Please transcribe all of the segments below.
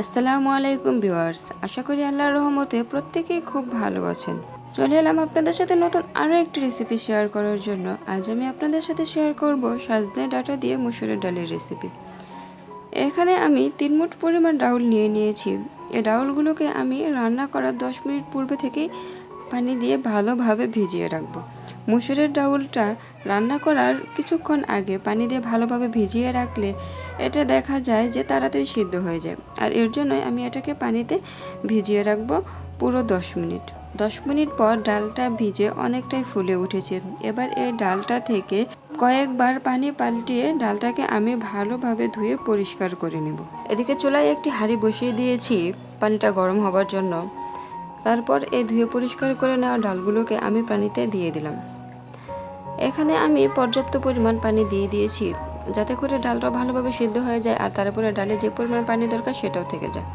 আসসালামু আলাইকুম ভিউয়ার্স, আশা করি আল্লাহর রহমতে প্রত্যেকেই খুব ভালো আছেন। চলে এলাম আপনাদের সাথে নতুন আরও একটি রেসিপি শেয়ার করার জন্য। আজ আমি আপনাদের সাথে শেয়ার করব সাজনে ডাটা দিয়ে মুসুরের ডালের রেসিপি এখানে আমি তিন মুঠ পরিমাণ ডাউল নিয়ে নিয়েছি। এই ডাউলগুলোকে আমি রান্না করার দশ মিনিট পূর্বে থেকেই পানি দিয়ে ভালোভাবে ভিজিয়ে রাখব। মুসুরের ডাউলটা রান্না করার কিছুক্ষণ আগে পানি দিয়ে ভালোভাবে ভিজিয়ে রাখলে এটা দেখা যায় যে তাড়াতাড়ি সিদ্ধ হয়ে যায়। আর এর জন্যই আমি এটাকে পানিতে ভিজিয়ে রাখব পুরো দশ মিনিট। দশ মিনিট পর ডালটা ভিজে অনেকটাই ফুলে উঠেছে। এবার এই ডালটা থেকে কয়েকবার পানি পাল্টিয়ে ডালটাকে আমি ভালোভাবে ধুয়ে পরিষ্কার করে নেব। এদিকে চুলায় একটি হাঁড়ি বসিয়ে দিয়েছি পানিটা গরম হবার জন্য। তারপর এই ধুয়ে পরিষ্কার করে নেওয়া ডালগুলোকে আমি পানিতে দিয়ে দিলাম। এখানে আমি পর্যাপ্ত পরিমাণ পানি দিয়ে দিয়েছি, যাতে করে ডালটা ভালোভাবে সিদ্ধ হয়ে যায় আর তারপরে ডালে যে পরিমাণ পানি দরকার সেটাও থেকে যায়।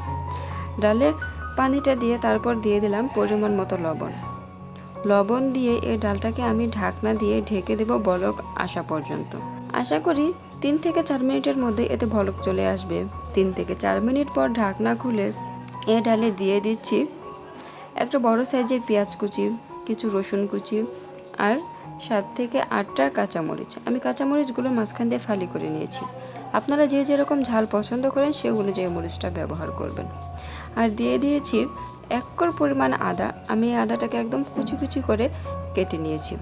ডালে পানিটা দিয়ে তারপর দিয়ে দিলাম পরিমাণ মতো লবণ। লবণ দিয়ে এই ডালটাকে আমি ঢাকনা দিয়ে ঢেকে দেব বলক আসা পর্যন্ত। আশা করি তিন থেকে চার মিনিটের মধ্যে এতে বলক চলে আসবে। তিন থেকে চার মিনিট পর ঢাকনা খুলে এ ডালে দিয়ে দিচ্ছি একটা বড় সাইজের পেঁয়াজ কুচি, কিছু রসুন কুচি আর সাত থেকে আটটা কাঁচামরিচ। আমি কাঁচামরিচগুলো মাঝখান দিয়ে ফালি করে নিয়েছি। আপনারা যে যেরকম ঝাল পছন্দ করেন, সে অনুযায়ী মরিচটা ব্যবহার করবেন। আর দিয়ে দিয়েছি এক কর পরিমাণ আদা। আমি এই আদাটাকে একদম কুচি কুচি করে কেটে নিয়েছি।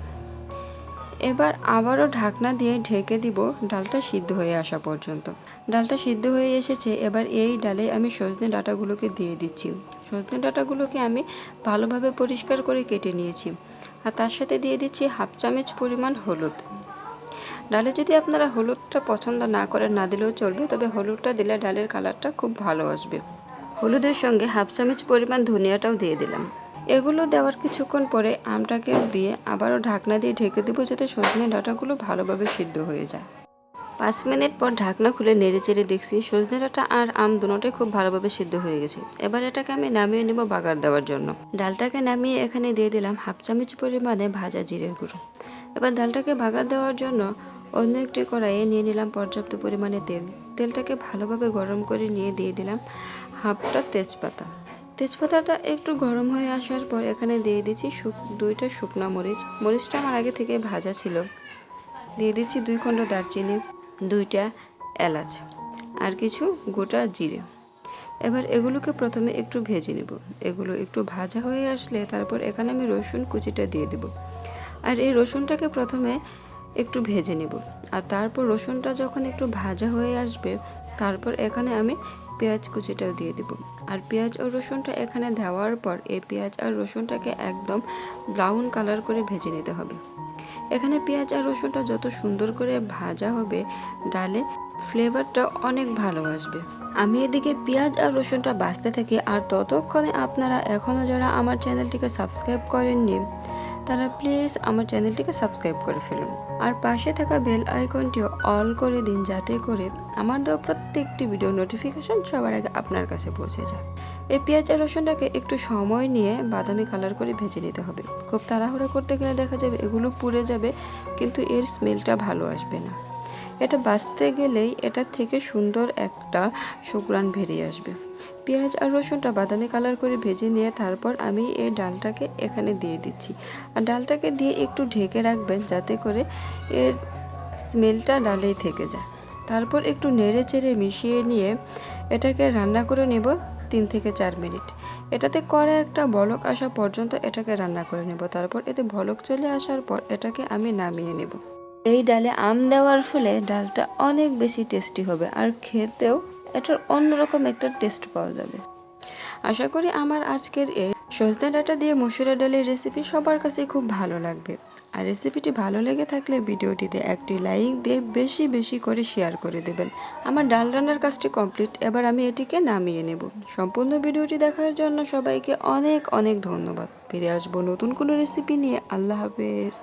এবার আবারও ঢাকনা দিয়ে ঢেকে দিব। ডালটা সিদ্ধ হয়ে আসা পর্যন্ত। ডালটা সিদ্ধ হয়ে এসেছে। এবার এই ডালে আমি সজনে ডাঁটাগুলোকে দিয়ে দিচ্ছি। সজনে ডাঁটাগুলোকে আমি ভালোভাবে পরিষ্কার করে কেটে নিয়েছি। আর তার সাথে দিয়ে দিচ্ছি হাফ চামচ পরিমাণ হলুদ। ডালে যদি আপনারা হলুদটা পছন্দ না করেন, না দিলেও চলবে, তবে হলুদটা দিলে ডালের কালারটা খুব ভালো আসবে। হলুদের সঙ্গে হাফ চামচ পরিমাণ ধনিয়াটাও দিয়ে দিলাম। এগুলো দেওয়ার কিছুক্ষণ পরে আমটাকে দিয়ে আবারও ঢাকনা দিয়ে ঢেকে দেবো, যাতে সজনে ডাঁটাগুলো ভালোভাবে সিদ্ধ হয়ে যায়। পাঁচ মিনিট পর ঢাকনা খুলে নেড়ে চেড়ে দেখছি সজনে ডাঁটা আর আম দুটোটাই খুব ভালোভাবে সিদ্ধ হয়ে গেছে। এবার এটাকে আমি নামিয়ে নেব বাগার দেওয়ার জন্য। ডালটাকে নামিয়ে এখানে দিয়ে দিলাম হাফ চামচ পরিমাণে ভাজা জিরের গুঁড়ো। এবার ডালটাকে বাগার দেওয়ার জন্য অন্য একটি কড়াইয়ে নিয়ে নিলাম পর্যাপ্ত পরিমাণে তেল। তেলটাকে ভালোভাবে গরম করে নিয়ে দিয়ে দিলাম হাফটা তেজপাতা। তেজপাতাটা একটু গরম হয়ে আসার পর এখানে দিয়ে দিচ্ছি দুইটা শুকনো মরিচ। মরিচটা আমার আগে থেকে ভাজা ছিল। দিয়ে দিচ্ছি দুই খণ্ড দারচিনি। দুইটা এলাচ আর কিছু গোটা জিরে। এবার এগুলোকে প্রথমে একটু ভেজে নেব। এগুলো একটু ভাজা হয়ে আসলে তারপর এখানে আমি রসুন কুচিটা দিয়ে দেব। আর এই রসুনটাকে প্রথমে একটু ভেজে নেব। আর তারপর রসুনটা যখন একটু ভাজা হয়ে আসবে, তারপর এখানে আমি পেঁয়াজ কুচিটাও দিয়ে দেব। আর পেঁয়াজ ও রসুনটা এখানে দেওয়ার পর এই পেঁয়াজ আর রসুনটাকে একদম ব্রাউন কালার করে ভেজে নিতে হবে। এখানে পেঁয়াজ আর রসুনটা যত সুন্দর করে ভাজা হবে, ডালে ফ্লেভারটা অনেক ভালো আসবে। আমি এদিকে পেঁয়াজ আর রসুনটা বাঁচতে থাকি, আর ততক্ষণে আপনারা এখনও যারা আমার চ্যানেলটিকে সাবস্ক্রাইব করেননি তারা প্লিজ আমার চ্যানেলটিকে সাবস্ক্রাইব করে ফেলুন। আর পাশে থাকা বেল আইকনটিও অল করে দিন যাতে করে আমার দেওয়া প্রত্যেকটি ভিডিও নোটিফিকেশন সবার আগে আপনার কাছে পৌঁছে যায়। এই পেঁয়াজ আর রসুনটাকে একটু সময় নিয়ে বাদামি কালার করে ভেজে নিতে হবে। খুব তাড়াহুড়ো করতে গেলে দেখা যাবে এগুলো পুড়ে যাবে, কিন্তু এর স্মেলটা ভালো আসবে না। এটা বাঁচতে গেলেই এটা থেকে সুন্দর একটা সুগ্রান বেরিয়ে আসবে। পেঁয়াজ আর রসুনটা বাদামি কালার করে ভেজে নিয়ে তারপর আমি এই ডালটাকে এখানে দিয়ে দিচ্ছি। আর ডালটাকে দিয়ে একটু ঢেকে রাখবেন যাতে করে এর স্মেলটা ডালেই থেকে যায়। তারপর একটু নেড়ে চেড়ে মিশিয়ে নিয়ে এটাকে রান্না করে নেব তিন থেকে চার মিনিট। এটাতে করে একটা বলক আসা পর্যন্ত এটাকে রান্না করে নেব। তারপর এতে বলক চলে আসার পর এটাকে আমি নামিয়ে নেব। এই ডালে আম দেওয়ার ফলে ডালটা অনেক বেশি টেস্টি হবে আর খেতেও এটার অন্যরকম একটা টেস্ট পাওয়া যাবে। আশা করি আমার আজকের এই সজনে ডাটা দিয়ে মসুরা ডালের রেসিপি সবার কাছে খুব ভালো লাগবে। আর রেসিপিটি ভালো লেগে থাকলে ভিডিওটিতে একটি লাইক দিয়ে বেশি বেশি করে শেয়ার করে দেবেন। আমার ডাল রান্নার কাজটি কমপ্লিট এবার আমি এটিকে নামিয়ে নেব। সম্পূর্ণ ভিডিওটি দেখার জন্য সবাইকে অনেক অনেক ধন্যবাদ। ফিরে আসব নতুন কোনো রেসিপি নিয়ে। আল্লাহ হাফেজ।